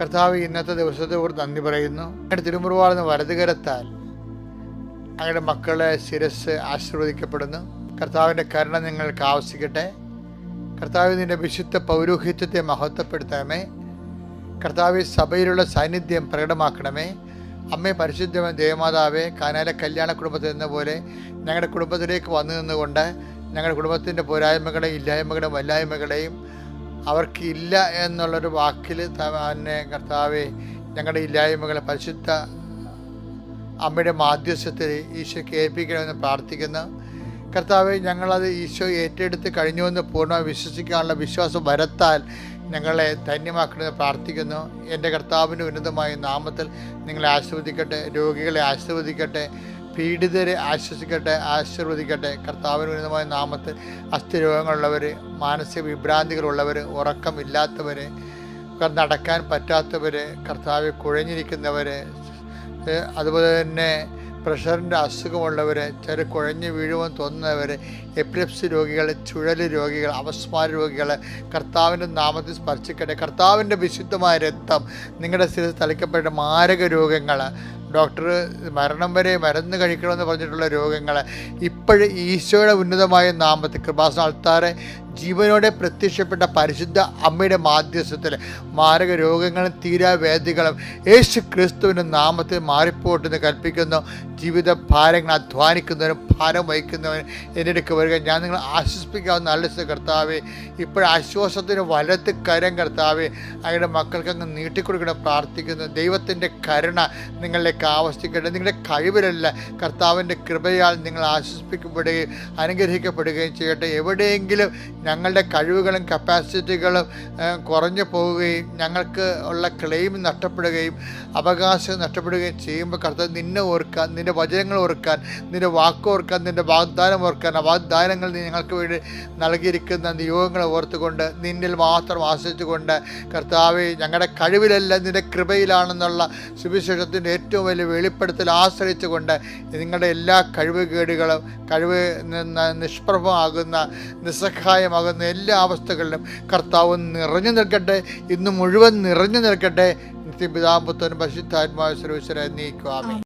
കർത്താവ് ഇന്നത്തെ ദിവസത്തെ കുറിച്ച് നന്ദി പറയുന്നു. അങ്ങയുടെ തിരുമുറുവാളുന്ന വലതുകരത്താൽ അങ്ങയുടെ മക്കളെ ശിരസ് ആശീർവദിക്കപ്പെടുന്നു. കർത്താവിന്റെ കരുണ നിങ്ങൾക്ക് ആവശ്യിക്കട്ടെ. കർത്താവ് നിന്റെ വിശുദ്ധ പൗരോഹിത്യത്തെ മഹത്വപ്പെടുത്താമേ. കർത്താവ് സഭയിലുള്ള സാന്നിധ്യം പ്രകടമാക്കണമേ. അമ്മേ പരിശുദ്ധമേ ദേവമാതാവേ കാനാലെ കല്യാണ കുടുംബത്തിൽ എന്ന പോലെ ഞങ്ങളുടെ കുടുംബത്തിലേക്ക് വന്നു നിന്നുകൊണ്ട് ഞങ്ങളുടെ കുടുംബത്തിന്റെ പോരായ്മകളെയും ഇല്ലായ്മകളെയും വല്ലായ്മകളെയും അവർക്ക് ഇല്ല എന്നുള്ളൊരു വാക്കിൽ തന്നെ കർത്താവെ ഞങ്ങളുടെ ഇല്ലായ്മകളെ പരിശുദ്ധ അമ്മയുടെ മാധ്യസ്ഥത്തിൽ ഈശോയ്ക്ക് ഏൽപ്പിക്കണമെന്ന് പ്രാർത്ഥിക്കുന്നു. കർത്താവെ ഞങ്ങളത് ഈശോ ഏറ്റെടുത്ത് കഴിഞ്ഞുവെന്ന് പൂർണമായി വിശ്വസിക്കാനുള്ള വിശ്വാസം വരത്താൽ ഞങ്ങളെ ധന്യമാക്കണമെന്ന് പ്രാർത്ഥിക്കുന്നു. എന്റെ കർത്താവിന്റെ ഉന്നതമായ നാമത്തിൽ നിങ്ങളെ ആശീർവദിക്കട്ടെ രോഗികളെ ആശീർവദിക്കട്ടെ. പീഡിതരെ ആശ്വസിക്കട്ടെ ആശീർവദിക്കട്ടെ. കർത്താവിന് ഉന്നതമായ നാമത്തിൽ അസ്ഥിരോഗങ്ങളുള്ളവർ മാനസിക വിഭ്രാന്തികളുള്ളവർ ഉറക്കമില്ലാത്തവർ നടക്കാൻ പറ്റാത്തവർ കർത്താവ് കുഴഞ്ഞിരിക്കുന്നവർ അതുപോലെ തന്നെ പ്രഷറിന്റെ അസുഖമുള്ളവർ ചെറു കുഴഞ്ഞ് വീഴുമെന്ന് തോന്നുന്നവർ എപ്പിലെപ്സി രോഗികൾ ചുഴൽ രോഗികൾ അവസ്മാര രോഗികൾ കർത്താവിന്റെ നാമത്തിൽ സ്പർശിക്കട്ടെ. കർത്താവിന്റെ വിശുദ്ധമായ രക്തം നിങ്ങളുടെ സ്ഥിരത്തിൽ തളിക്കപ്പെട്ട മാരക രോഗങ്ങൾ ഡോക്ടർ മരണം വരെ മരുന്ന് കഴിക്കണമെന്ന് പറഞ്ഞിട്ടുള്ള രോഗങ്ങൾ ഇപ്പോഴും ഈശോയുടെ ഉന്നതമായ നാമത്തിൽ കൃപാസന ആൾത്താറെ ജീവനോടെ പ്രത്യക്ഷപ്പെട്ട പരിശുദ്ധ അമ്മയുടെ മാധ്യസ്ഥത്തിൽ മാരക രോഗങ്ങളും തീരാവേദികളും യേശു ക്രിസ്തുവിന്റെ നാമത്തിൽ മാറിപ്പോട്ടെന്ന് കൽപ്പിക്കുന്നു. ജീവിത ഭാരങ്ങൾ അധ്വാനിക്കുന്നവരും ഭാരം വഹിക്കുന്നവരും അടുക്ക് വരിക. ഞാൻ നിങ്ങൾ ആശ്വസിപ്പിക്കാവുന്ന നല്ല കർത്താവെ. ഇപ്പോഴും ആശ്വാസത്തിന് വലത്ത് കരം കർത്താവെ. അങ്ങയുടെ മക്കൾക്ക് അങ്ങ് നീട്ടിക്കൊടുക്കണം പ്രാർത്ഥിക്കുന്നു. ദൈവത്തിന്റെ കരുണ നിങ്ങളിലേക്ക് ആവശ്യിക്കട്ടെ നിങ്ങളുടെ കഴിവിലല്ല കർത്താവിന്റെ കൃപയാൽ നിങ്ങൾ ആശ്വസിപ്പിക്കപ്പെടുകയും അനുഗ്രഹിക്കപ്പെടുകയും ചെയ്യട്ടെ. എവിടെയെങ്കിലും ഞങ്ങളുടെ കഴിവുകളും കപ്പാസിറ്റികളും കുറഞ്ഞു പോവുകയും ഞങ്ങൾക്ക് ഉള്ള ക്ലെയിം നഷ്ടപ്പെടുകയും അവകാശം നഷ്ടപ്പെടുകയും ചെയ്യുമ്പോൾ കർത്താവ് നിന്നെ ഓർക്കാൻ നിന്റെ വചനങ്ങൾ ഓർക്കാൻ നിന്റെ വാക്ക് ഓർക്കാൻ നിന്റെ വാഗ്ദാനം ഓർക്കാൻ ആ വാഗ്ദാനങ്ങൾ ഞങ്ങൾക്ക് വേണ്ടി നൽകിയിരിക്കുന്ന നിയോഗങ്ങളെ ഓർത്തുകൊണ്ട് നിന്നിൽ മാത്രം ആശ്രയിച്ചുകൊണ്ട് കർത്താവെ ഞങ്ങളുടെ കഴിവിലല്ല നിന്റെ കൃപയിലാണെന്നുള്ള സുവിശേഷത്തിന്റെ ഏറ്റവും വലിയ വെളിപ്പെടുത്തൽ ആശ്രയിച്ചുകൊണ്ട് നിങ്ങളുടെ എല്ലാ കഴിവുകേടുകളും കഴിവ് നിഷ്പ്രഭമാകുന്ന നിഷ്പ്രഭമാകുന്ന നിസ്സഹായമാകുന്ന എല്ലാ അവസ്ഥകളിലും കർത്താവ് നിറഞ്ഞു നിൽക്കട്ടെ. ഇന്ന് മുഴുവൻ നിറഞ്ഞു നിൽക്കട്ടെ. നിത്യപിതാമ്പത്വനും പരിശുദ്ധാത്മാവ് സർവീശ്വര നീക്കുവാമേ